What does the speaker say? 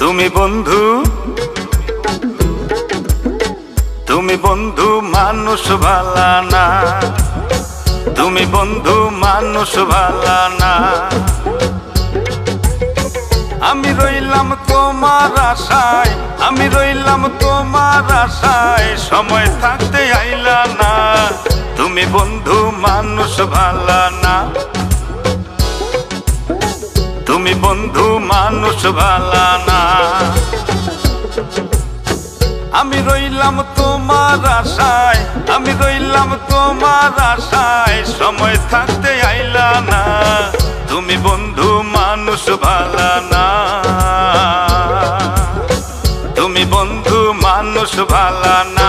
তুমি বন্ধু তুমি বন্ধু মানুষ ভালা না। তুমি বন্ধু মানুষ ভালা না। আমি রইলাম তোমার আশায়, আমি রইলাম তোমার আশায়, সময় থাকতে আইলা না। তুমি বন্ধু মানুষ ভালা না। তুমি বন্ধু মানুষ ভালা না। আমি রইলাম তোমার আশায়, আমি রইলাম তোমার আশায়, সময় থাকতে আইলা না। তুমি বন্ধু মানুষ ভালা না। তুমি বন্ধু মানুষ ভালা না।